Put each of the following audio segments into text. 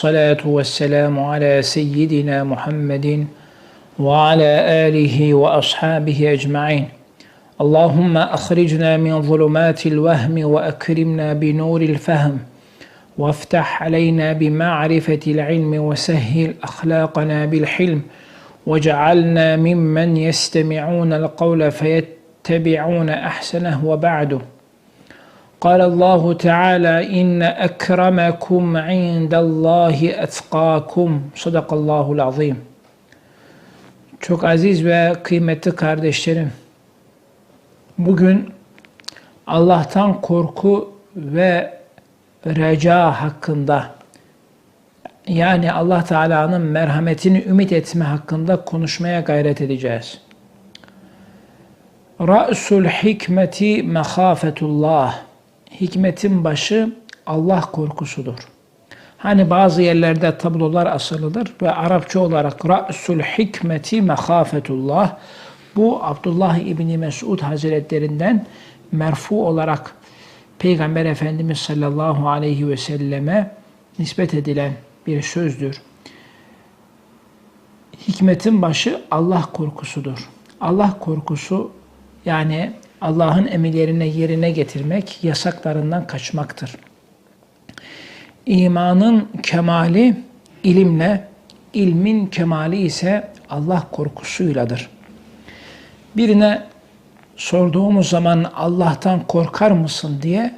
الصلاة والسلام على سيدنا محمد وعلى آله وأصحابه أجمعين. اللهم أخرجنا من ظلمات الوهم وأكرمنا بنور الفهم وافتح علينا بمعرفة العلم وسهل أخلاقنا بالحلم واجعلنا ممن يستمعون القول فيتبعون أحسنه وبعده. قال الله تعالى إن أكرمكم عند الله أتقاكم صدق الله العظيم Çok aziz ve kıymetli kardeşlerim, bugün Allah'tan korku ve reca hakkında yani Allah Teala'nın merhametini ümit etme hakkında konuşmaya gayret edeceğiz. Ra'sul hikmeti mehafetullah. Hikmetin başı Allah korkusudur. Hani bazı yerlerde tablolar asılıdır ve Arapça olarak Ra'sul hikmeti mehafetullah. Bu Abdullah İbni Mesud Hazretlerinden merfu olarak Peygamber Efendimiz sallallahu aleyhi ve selleme nispet edilen bir sözdür. Hikmetin başı Allah korkusudur. Allah korkusu yani Allah'ın emirlerini yerine getirmek, yasaklarından kaçmaktır. İmanın kemali ilimle, ilmin kemali ise Allah korkusuyladır. Birine sorduğumuz zaman Allah'tan korkar mısın diye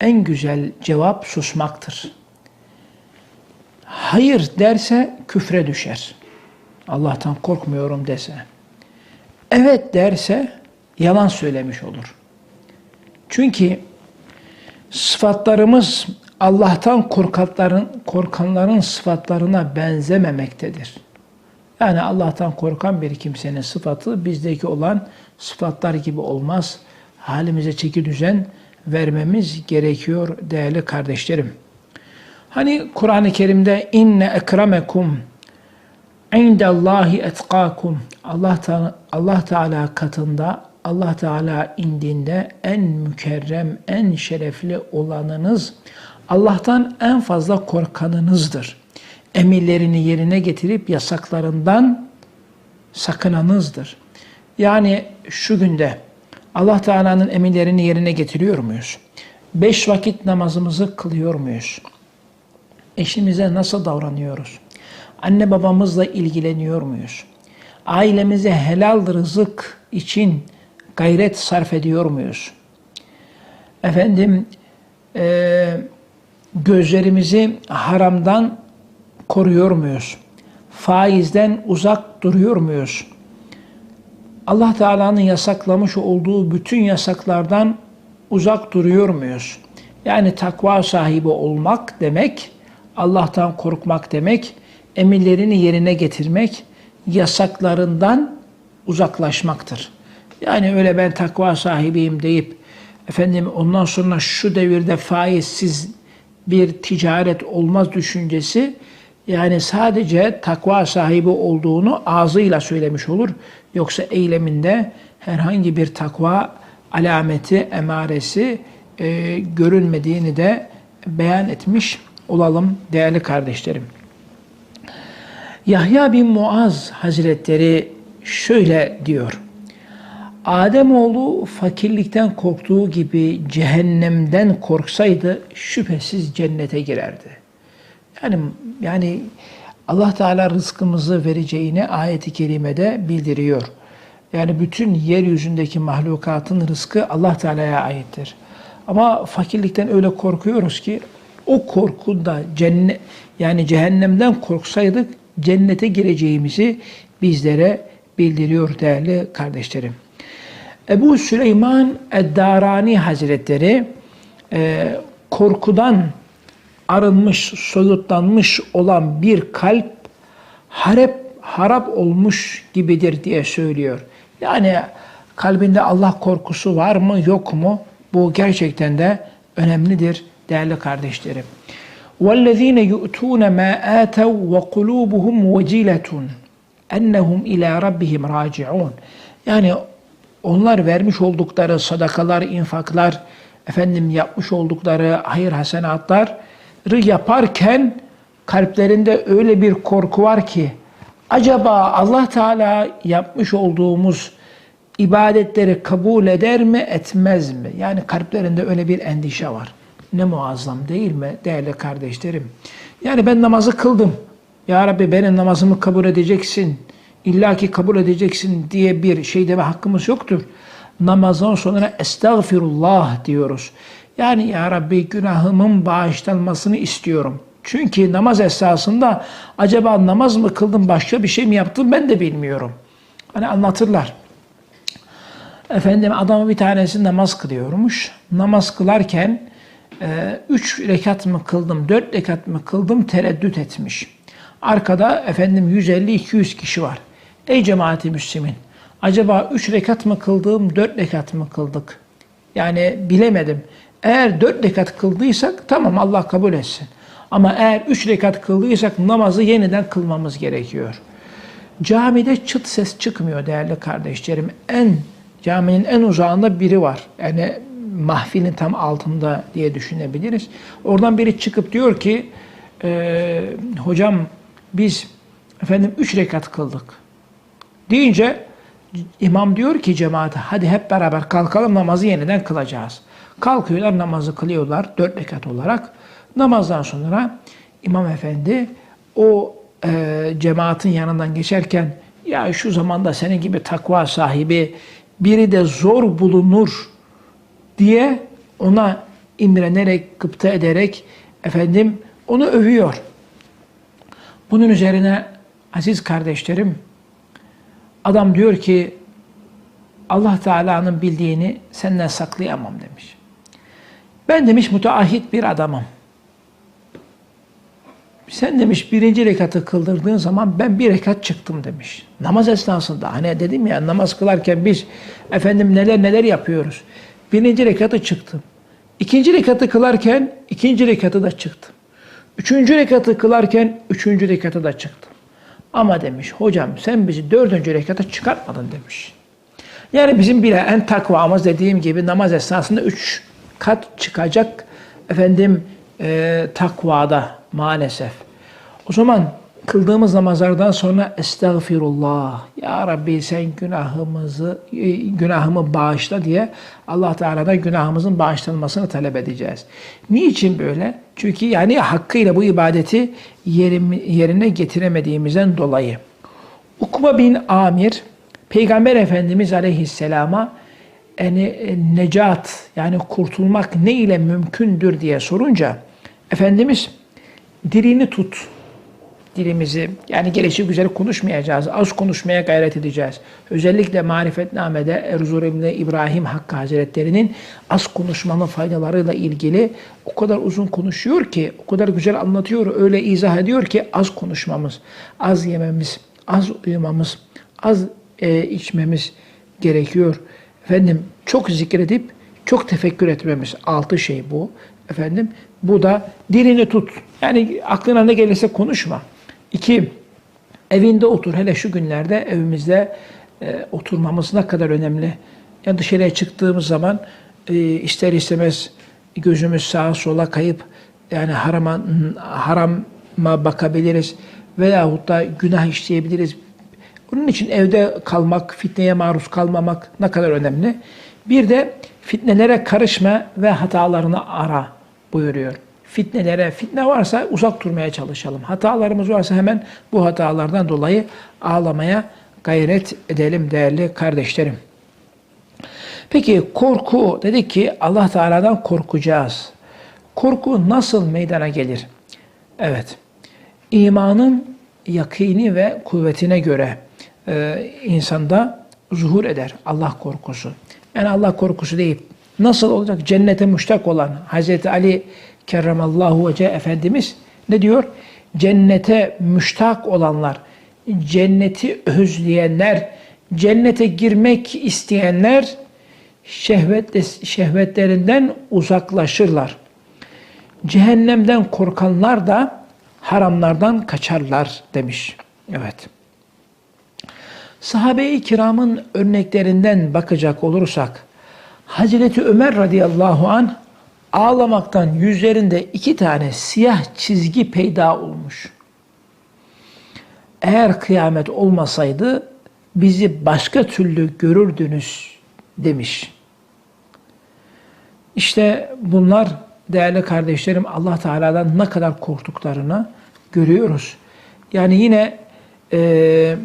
en güzel cevap susmaktır. Hayır derse küfre düşer. Allah'tan korkmuyorum dese. Evet derse yalan söylemiş olur. Çünkü sıfatlarımız Allah'tan korkanların, korkanların sıfatlarına benzememektedir. Yani Allah'tan korkan bir kimsenin sıfatı bizdeki olan sıfatlar gibi olmaz. Halimize çeki düzen vermemiz gerekiyor değerli kardeşlerim. Hani Kur'an-ı Kerim'de inne ekremekum indallahi etkakum Allah Teala, Allah Teala katında Allah Teala indinde en mükerrem, en şerefli olanınız Allah'tan en fazla korkanınızdır. Emirlerini yerine getirip yasaklarından sakınanızdır. Yani şu günde Allah Teala'nın emirlerini yerine getiriyor muyuz? Beş vakit namazımızı kılıyor muyuz? Eşimize nasıl davranıyoruz? Anne babamızla ilgileniyor muyuz? Ailemize helal rızık için gayret sarf ediyor muyuz? Efendim, e, gözlerimizi haramdan koruyor muyuz? Faizden uzak duruyor muyuz? Allah Teala'nın yasaklamış olduğu bütün yasaklardan uzak duruyor muyuz? Yani takva sahibi olmak demek, Allah'tan korkmak demek, emirlerini yerine getirmek, yasaklarından uzaklaşmaktır. Yani öyle ben takva sahibiyim deyip efendim ondan sonra şu devirde faizsiz bir ticaret olmaz düşüncesi yani sadece takva sahibi olduğunu ağzıyla söylemiş olur. Yoksa eyleminde herhangi bir takva alameti, emaresi e, görünmediğini de beyan etmiş olalım değerli kardeşlerim. Yahya bin Muaz Hazretleri şöyle diyor. Ademoğlu fakirlikten korktuğu gibi cehennemden korksaydı şüphesiz cennete girerdi. Yani yani Allah Teala rızkımızı vereceğini ayeti kerimede bildiriyor. Yani bütün yeryüzündeki mahlukatın rızkı Allah Teala'ya aittir. Ama fakirlikten öyle korkuyoruz ki o korkunda cennet yani cehennemden korksaydık cennete gireceğimizi bizlere bildiriyor değerli kardeşlerim. Ebu Süleyman Eddarani Hazretleri e, korkudan arınmış, soyutlanmış olan bir kalp harap, harap olmuş gibidir diye söylüyor. Yani kalbinde Allah korkusu var mı yok mu? Bu gerçekten de önemlidir değerli kardeşlerim. وَالَّذ۪ينَ يُؤْتُونَ مَا آتَوْا وَقُلُوبُهُمْ وَجِلَةٌ اَنَّهُمْ اِلَى رَبِّهِمْ رَاجِعُونَ Yani onlar vermiş oldukları sadakalar, infaklar, efendim yapmış oldukları hayır hasenatları yaparken kalplerinde öyle bir korku var ki acaba Allah Teala yapmış olduğumuz ibadetleri kabul eder mi etmez mi? Yani kalplerinde öyle bir endişe var. Ne muazzam değil mi değerli kardeşlerim? Yani ben namazı kıldım. Ya Rabbi benim namazımı kabul edeceksin. İlla ki kabul edeceksin diye bir şey deme hakkımız yoktur. Namazdan sonra estağfirullah diyoruz. Yani ya Rabbi günahımın bağışlanmasını istiyorum. Çünkü namaz esasında acaba namaz mı kıldım başka bir şey mi yaptım ben de bilmiyorum. Hani anlatırlar. Efendim adamı bir tanesi namaz kılıyormuş. Namaz kılarken e, üç rekat mı kıldım, dört rekat mı kıldım tereddüt etmiş. Arkada efendim 150-200 kişi var. Ey cemaati müslümin, acaba üç rekat mı kıldım, dört rekat mı kıldık? Yani bilemedim. Eğer dört rekat kıldıysak tamam Allah kabul etsin. Ama eğer üç rekat kıldıysak namazı yeniden kılmamız gerekiyor. Camide çıt ses çıkmıyor değerli kardeşlerim. En caminin en uzağında biri var. Yani mahfilin tam altında diye düşünebiliriz. Oradan biri çıkıp diyor ki e, hocam biz efendim üç rekat kıldık. Deyince imam diyor ki cemaate hadi hep beraber kalkalım namazı yeniden kılacağız. Kalkıyorlar namazı kılıyorlar dört rekat olarak. Namazdan sonra imam efendi o e, cemaatin yanından geçerken ya şu zamanda senin gibi takva sahibi biri de zor bulunur diye ona imrenerek, gıpta ederek efendim onu övüyor. Bunun üzerine aziz kardeşlerim adam diyor ki Allah Teala'nın bildiğini senden saklayamam demiş. Ben demiş müteahhit bir adamım. Sen demiş birinci rekatı kıldırdığın zaman ben bir rekat çıktım demiş. Namaz esnasında hani dedim ya namaz kılarken biz efendim neler neler yapıyoruz. Birinci rekatı çıktım. İkinci rekatı kılarken ikinci rekatı da çıktım. Üçüncü rekatı kılarken üçüncü rekatı da çıktım. Ama demiş hocam sen bizi dördüncü rekata çıkartmadın demiş. Yani bizim bile en takvamız dediğim gibi namaz esnasında üç kat çıkacak efendim e, takvada maalesef. O zaman kıldığımız namazlardan sonra estağfirullah. Ya Rabbi sen günahımızı e, günahımı bağışla diye Allah Teala'dan günahımızın bağışlanmasını talep edeceğiz. Niçin böyle? Çünkü yani hakkıyla bu ibadeti yerine getiremediğimizden dolayı. Ukba bin Amir Peygamber Efendimiz Aleyhisselam'a yani e, necat yani kurtulmak ne ile mümkündür diye sorunca Efendimiz dilini tut dilimizi yani gelişi güzel konuşmayacağız. Az konuşmaya gayret edeceğiz. Özellikle marifetnamede Erzur İbni İbrahim Hakkı Hazretleri'nin az konuşmanın faydalarıyla ilgili o kadar uzun konuşuyor ki, o kadar güzel anlatıyor, öyle izah ediyor ki az konuşmamız, az yememiz, az uyumamız, az e, içmemiz gerekiyor. Efendim çok zikredip çok tefekkür etmemiz. Altı şey bu. Efendim bu da dilini tut. Yani aklına ne gelirse konuşma. İki, evinde otur. Hele şu günlerde evimizde e, oturmamız ne kadar önemli. Yani dışarıya çıktığımız zaman e, ister istemez gözümüz sağa sola kayıp yani harama, harama bakabiliriz veyahut da günah işleyebiliriz. Onun için evde kalmak, fitneye maruz kalmamak ne kadar önemli. Bir de fitnelere karışma ve hatalarını ara buyuruyor. Fitnelere, fitne varsa uzak durmaya çalışalım. Hatalarımız varsa hemen bu hatalardan dolayı ağlamaya gayret edelim değerli kardeşlerim. Peki korku dedik ki Allah Teala'dan korkacağız. Korku nasıl meydana gelir? Evet. İmanın yakini ve kuvvetine göre e, insanda zuhur eder Allah korkusu. Yani Allah korkusu deyip nasıl olacak? Cennete müştak olan Hazreti Ali kerramallahu vece Efendimiz ne diyor? Cennete müştak olanlar, cenneti özleyenler, cennete girmek isteyenler şehvet, şehvetlerinden uzaklaşırlar. Cehennemden korkanlar da haramlardan kaçarlar demiş. Evet. Sahabe-i kiramın örneklerinden bakacak olursak, Hazreti Ömer radıyallahu an ağlamaktan yüzlerinde iki tane siyah çizgi peyda olmuş. Eğer kıyamet olmasaydı bizi başka türlü görürdünüz demiş. İşte bunlar değerli kardeşlerim Allah Teala'dan ne kadar korktuklarını görüyoruz. Yani yine e,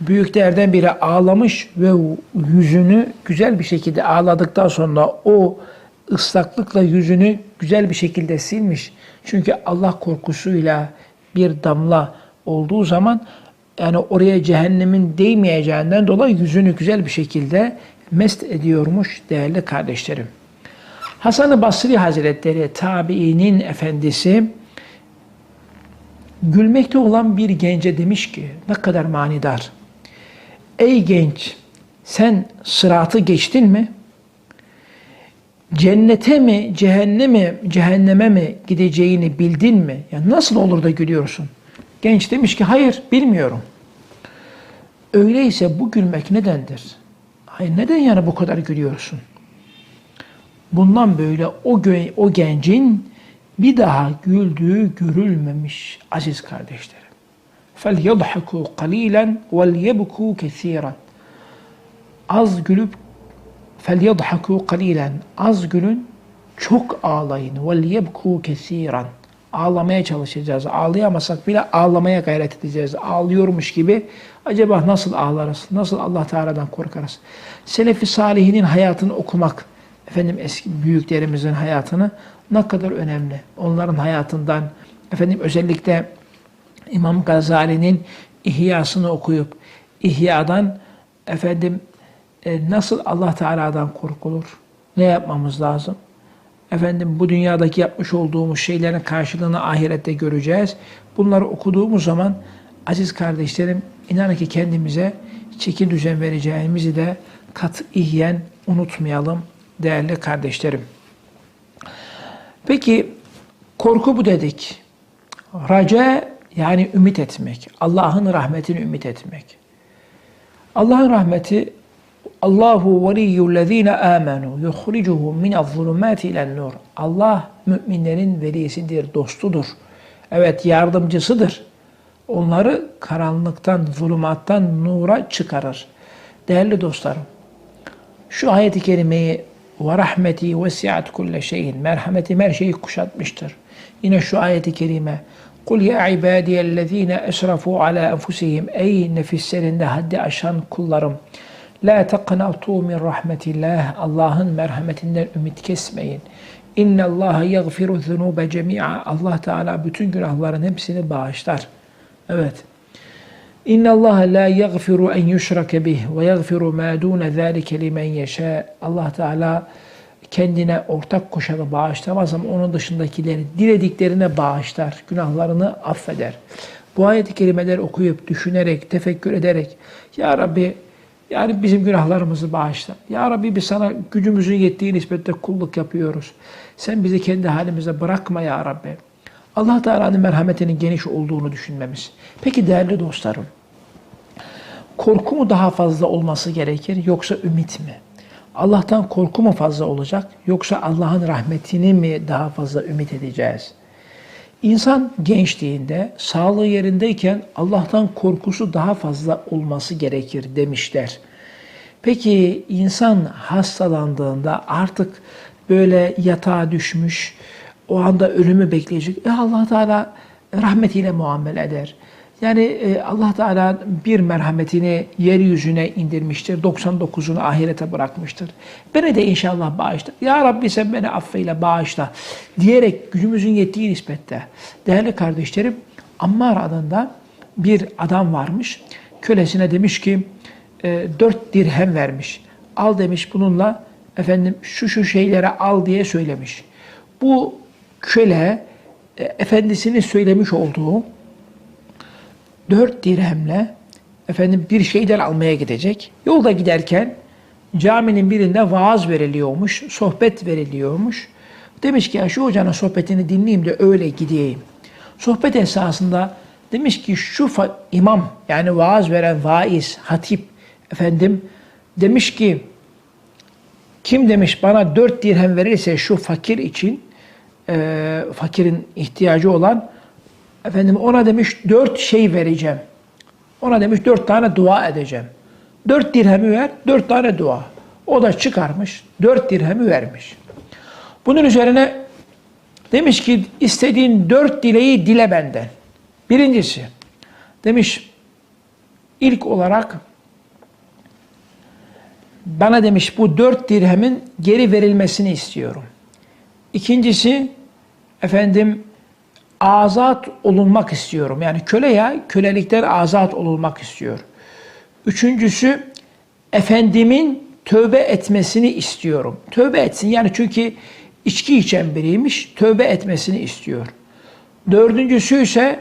büyüklerden biri ağlamış ve yüzünü güzel bir şekilde ağladıktan sonra o ıslaklıkla yüzünü güzel bir şekilde silmiş. Çünkü Allah korkusuyla bir damla olduğu zaman yani oraya cehennemin değmeyeceğinden dolayı yüzünü güzel bir şekilde mest ediyormuş değerli kardeşlerim. Hasan-ı Basri Hazretleri tabiinin efendisi gülmekte olan bir gence demiş ki ne kadar manidar. Ey genç sen sıratı geçtin mi? Cennete mi, cehenneme, cehenneme mi gideceğini bildin mi? Ya nasıl olur da gülüyorsun? Genç demiş ki hayır bilmiyorum. Öyleyse bu gülmek nedendir? Hayır neden yani bu kadar gülüyorsun? Bundan böyle o, o gencin bir daha güldüğü görülmemiş aziz kardeşlerim. فَلْيَضْحَكُوا قَلِيلًا وَلْيَبْكُوا كَثِيرًا Az gülüp فَلْيَضْحَكُوا قَلِيلًا Az gülün, çok ağlayın. وَلْيَبْكُوا كَثِيرًا Ağlamaya çalışacağız. Ağlayamasak bile ağlamaya gayret edeceğiz. Ağlıyormuş gibi acaba nasıl ağlarız? Nasıl Allah Teala'dan korkarız? Selefi Salihinin hayatını okumak, efendim eski büyüklerimizin hayatını ne kadar önemli. Onların hayatından efendim özellikle İmam Gazali'nin İhyasını okuyup İhya'dan efendim e, nasıl Allah Teala'dan korkulur? Ne yapmamız lazım? Efendim bu dünyadaki yapmış olduğumuz şeylerin karşılığını ahirette göreceğiz. Bunları okuduğumuz zaman aziz kardeşlerim inanın ki kendimize çeki düzen vereceğimizi de katiyen unutmayalım değerli kardeşlerim. Peki korku bu dedik. Raca yani ümit etmek. Allah'ın rahmetini ümit etmek. Allah'ın rahmeti Allahu veliyyullezine amenu yukhricuhum minez-zulumati ilen-nur. Allah müminlerin velisidir, dostudur. Evet yardımcısıdır. Onları karanlıktan, zulümattan nura çıkarır. Değerli dostlarım, şu ayet-i kerimeyi ve rahmeti vesiat kulle şeyin. Merhametim her şeyi kuşatmıştır. Yine şu ayeti kerime. Kul ya ibadiyellezine esrafu ala enfusihim. Ey nefislerinde haddi aşan kullarım. La teqnatu min rahmetillah. Allah'ın merhametinden ümit kesmeyin. İnne Allah yaghfiru zunube cemi'a. Allah Teala bütün günahların hepsini bağışlar. Evet. İnna Allah la yaghfiru en yushrake bih ve yaghfiru ma dun zalika limen yasha. Allah Teala kendine ortak koşanı bağışlamaz ama onun dışındakileri dilediklerine bağışlar, günahlarını affeder. Bu ayet-i kerimeler okuyup, düşünerek, tefekkür ederek, Ya Rabbi, yani bizim günahlarımızı bağışla. Ya Rabbi biz sana gücümüzün yettiği nispette kulluk yapıyoruz. Sen bizi kendi halimize bırakma Ya Rabbi. Allah Teala'nın merhametinin geniş olduğunu düşünmemiz. Peki değerli dostlarım, korku mu daha fazla olması gerekir yoksa ümit mi? Allah'tan korku mu fazla olacak yoksa Allah'ın rahmetini mi daha fazla ümit edeceğiz? İnsan gençliğinde, sağlığı yerindeyken Allah'tan korkusu daha fazla olması gerekir demişler. Peki insan hastalandığında artık böyle yatağa düşmüş, o anda ölümü bekleyecek. E Allah Teala rahmetiyle muamele eder. Yani e, Allah Teala bir merhametini yeryüzüne indirmiştir. 99'unu ahirete bırakmıştır. Beni de inşallah bağışla. Ya Rabbi sen beni affeyle bağışla. Diyerek gücümüzün yettiği nispette. Değerli kardeşlerim Ammar adında bir adam varmış. Kölesine demiş ki e, dört dirhem vermiş. Al demiş bununla efendim şu şu şeylere al diye söylemiş. Bu köle e, efendisinin söylemiş olduğu dört dirhemle efendim bir şeyler almaya gidecek. Yolda giderken caminin birinde vaaz veriliyormuş, sohbet veriliyormuş. Demiş ki ya şu hocanın sohbetini dinleyeyim de öyle gideyim. Sohbet esasında demiş ki şu imam yani vaaz veren vaiz, hatip efendim demiş ki Kim demiş bana dört dirhem verirse şu fakir için, e, fakirin ihtiyacı olan, efendim ona demiş dört şey vereceğim. Ona demiş dört tane dua edeceğim. Dört dirhemi ver, dört tane dua. O da çıkarmış, dört dirhemi vermiş. Bunun üzerine demiş ki istediğin dört dileği dile benden. Birincisi, demiş ilk olarak bana demiş bu dört dirhemin geri verilmesini istiyorum. İkincisi efendim azat olunmak istiyorum. Yani köle ya kölelikten azat olunmak istiyor. Üçüncüsü efendimin tövbe etmesini istiyorum. Tövbe etsin yani çünkü içki içen biriymiş tövbe etmesini istiyor. Dördüncüsü ise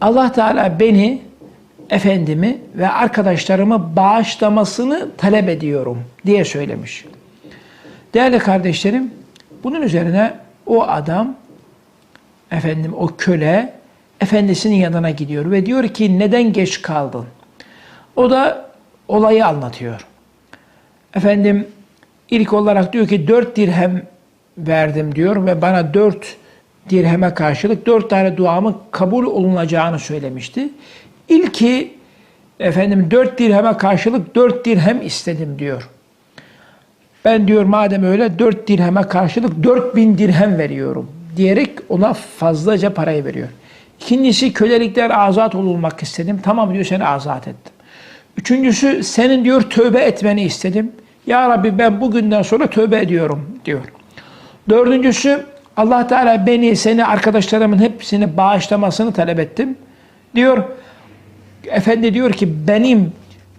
Allah Teala beni efendimi ve arkadaşlarımı bağışlamasını talep ediyorum diye söylemiş. Değerli kardeşlerim, bunun üzerine o adam, efendim o köle, efendisinin yanına gidiyor ve diyor ki neden geç kaldın? O da olayı anlatıyor. Efendim ilk olarak diyor ki dört dirhem verdim diyor ve bana dört dirheme karşılık dört tane duamın kabul olunacağını söylemişti. İlki efendim dört dirheme karşılık dört dirhem istedim diyor. Ben diyor madem öyle dört dirheme karşılık dört bin dirhem veriyorum diyerek ona fazlaca parayı veriyor. İkincisi kölelikler azat olmak istedim. Tamam diyor seni azat ettim. Üçüncüsü senin diyor tövbe etmeni istedim. Ya Rabbi ben bugünden sonra tövbe ediyorum diyor. Dördüncüsü Allah Teala beni seni arkadaşlarımın hepsini bağışlamasını talep ettim. Diyor Efendi diyor ki benim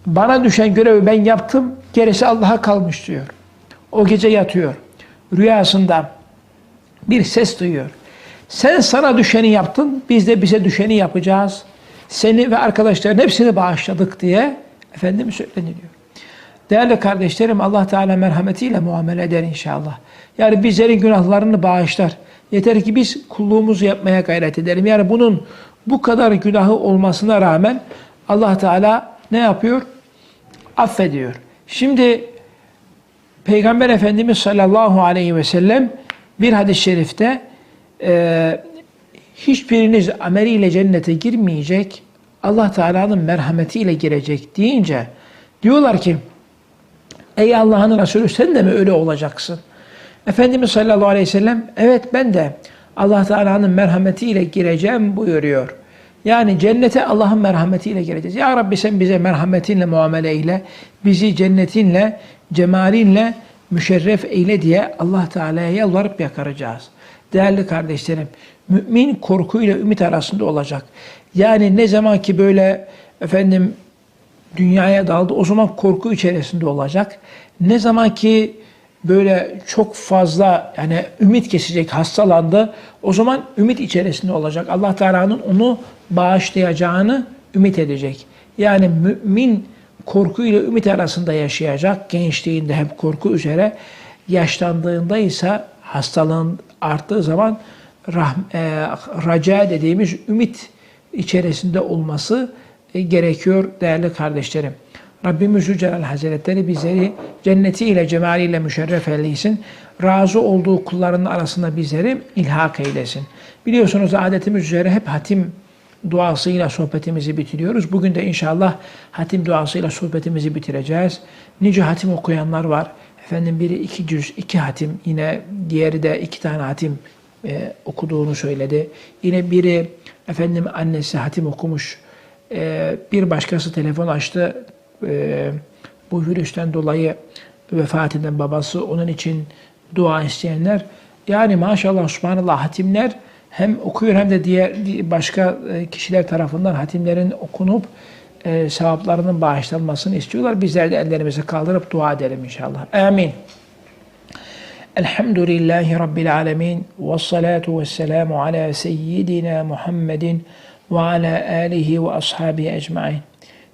bana düşen görevi ben yaptım, gerisi Allah'a kalmış diyor. O gece yatıyor. Rüyasında bir ses duyuyor. Sen sana düşeni yaptın, biz de bize düşeni yapacağız. Seni ve arkadaşların hepsini bağışladık diye Efendimiz söyleniyor. Değerli kardeşlerim Allah Teala merhametiyle muamele eder inşallah. Yani bizlerin günahlarını bağışlar. Yeter ki biz kulluğumuzu yapmaya gayret edelim. Yani bunun bu kadar günahı olmasına rağmen Allah Teala ne yapıyor? Affediyor. Şimdi Peygamber Efendimiz sallallahu aleyhi ve sellem bir hadis-i şerifte e, hiçbiriniz ameliyle cennete girmeyecek, Allah Teala'nın merhametiyle girecek deyince diyorlar ki ey Allah'ın Resulü sen de mi öyle olacaksın? Efendimiz sallallahu aleyhi ve sellem evet ben de Allah Teala'nın merhametiyle gireceğim buyuruyor. Yani cennete Allah'ın merhametiyle gireceğiz. Ya Rabbi sen bize merhametinle muamele eyle, bizi cennetinle, cemalinle müşerref eyle diye Allah Teala'ya yalvarıp yakaracağız. Değerli kardeşlerim, mümin korkuyla ümit arasında olacak. Yani ne zaman ki böyle efendim dünyaya daldı o zaman korku içerisinde olacak. Ne zaman ki böyle çok fazla yani ümit kesecek, hastalandı. O zaman ümit içerisinde olacak. Allah Teala'nın onu bağışlayacağını ümit edecek. Yani mümin korku ile ümit arasında yaşayacak. Gençliğinde hep korku üzere, yaşlandığında ise hastalığın arttığı zaman rah, e, raca dediğimiz ümit içerisinde olması e, gerekiyor değerli kardeşlerim. Rabbimiz Zülcelal Hazretleri bizleri cennetiyle, cemaliyle müşerref eylesin. Razı olduğu kullarının arasında bizleri ilhak eylesin. Biliyorsunuz adetimiz üzere hep hatim duasıyla sohbetimizi bitiriyoruz. Bugün de inşallah hatim duasıyla sohbetimizi bitireceğiz. Nice hatim okuyanlar var. Efendim biri iki cüz, iki hatim, yine diğeri de iki tane hatim e, okuduğunu söyledi. Yine biri efendim annesi hatim okumuş. E, bir başkası telefon açtı e, bu virüsten dolayı vefat eden babası onun için dua isteyenler yani maşallah subhanallah hatimler hem okuyor hem de diğer başka e, kişiler tarafından hatimlerin okunup e, sevaplarının bağışlanmasını istiyorlar. Bizler de ellerimizi kaldırıp dua edelim inşallah. Amin. Elhamdülillahi Rabbil alemin. Ve salatu ve selamu ala seyyidina Muhammedin ve ala alihi ve ashabihi ecmain.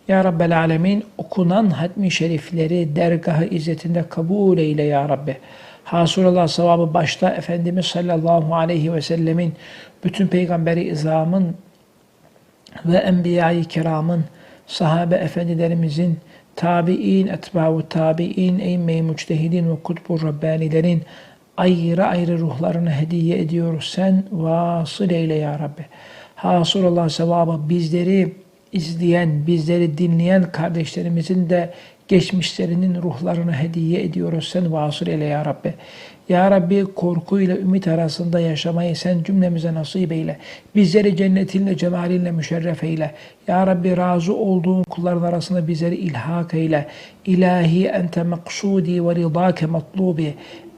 Ya Rabbel Alemin okunan hatmi şerifleri dergahı izzetinde kabul eyle Ya Rabbi. Hasılallah sevabı başta Efendimiz sallallahu aleyhi ve sellemin, bütün peygamberi izamın ve enbiya-i kiramın, sahabe efendilerimizin, tabi'in, etba'u tabi'in, eyyme-i müçtehidin ve kutbu Rabbanilerin ayrı ayrı ruhlarını hediye ediyoruz. Sen vasıl eyle ya Rabbi. Hasıl olan sevabı bizleri izleyen, bizleri dinleyen kardeşlerimizin de geçmişlerinin ruhlarını hediye ediyoruz. Sen vasıl eyle ya Rabbi. Ya Rabbi korkuyla ümit arasında yaşamayı sen cümlemize nasip eyle. Bizleri cennetinle, cemalinle müşerref eyle. Ya Rabbi razı olduğun kulların arasında bizleri ilhak eyle. İlahi ente maksudi ve ridake matlubi.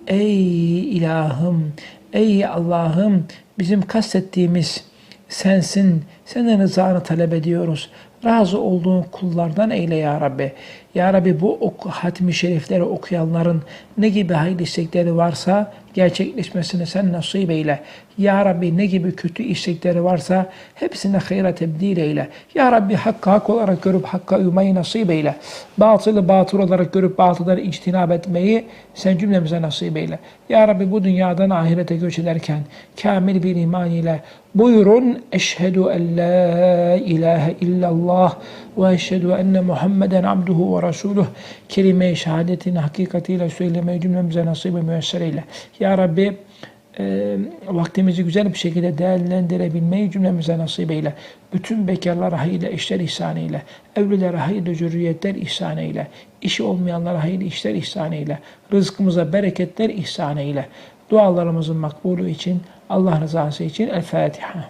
Ey ilahım, ey Allah'ım bizim kastettiğimiz sensin. Senin rızanı talep ediyoruz. Razı olduğun kullardan eyle ya Rabbi. Ya Rabbi bu oku, hatmi şerifleri okuyanların ne gibi hayırlı istekleri varsa gerçekleşmesini sen nasip eyle. Ya Rabbi ne gibi kötü istekleri varsa hepsine hayra tebdil eyle. Ya Rabbi hakkı hak olarak görüp hakka uymayı nasip eyle. Batılı batıl olarak görüp batıldan içtinab etmeyi sen cümlemize nasip eyle. Ya Rabbi bu dünyadan ahirete göç ederken kamil bir iman ile buyurun eşhedü en la ilahe illallah ve eşhedü enne Muhammeden abduhu ve resuluh kelime-i şehadetin hakikatiyle söylemeyi cümlemize nasip ve müyesser eyle. Ya Rabbi e, vaktimizi güzel bir şekilde değerlendirebilmeyi cümlemize nasip eyle. Bütün bekarlara hayırlı işler ihsan eyle. Evlilere hayırlı zürriyetler ihsan eyle. İşi olmayanlara hayırlı işler ihsan eyle. Rızkımıza bereketler ihsan eyle. Dualarımızın makbulu için, Allah rızası için El Fatiha.